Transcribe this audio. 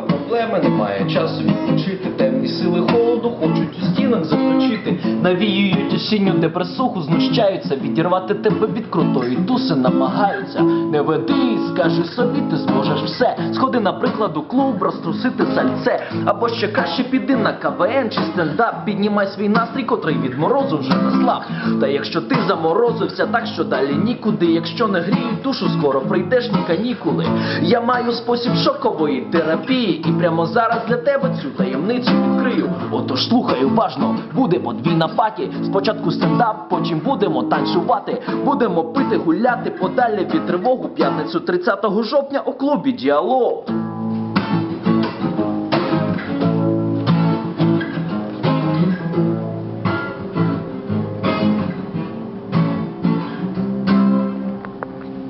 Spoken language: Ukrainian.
проблеми, немає часу. Навіюють осінню депресуху, знущаються, відірвати тебе від крутої туси намагаються. Не веди, скажи собі, ти зможеш все. Сходи, наприклад, у клуб, розтрусити сальце, або ще краще піди на КВН чи стендап, піднімай свій настрій, котрий від морозу вже наслав. Та якщо ти заморозився, так що далі нікуди, якщо не гріють душу, скоро прийдешні канікули. Я маю спосіб шокової терапії, і прямо зараз для тебе цю таємницю відкрию. Отож слухай уважно, буде подвійна паті. Спочатку стендап, потім будемо танцювати. Будемо пити, гуляти подалі від тривогу. П'ятницю 30 жовтня у клубі діалог.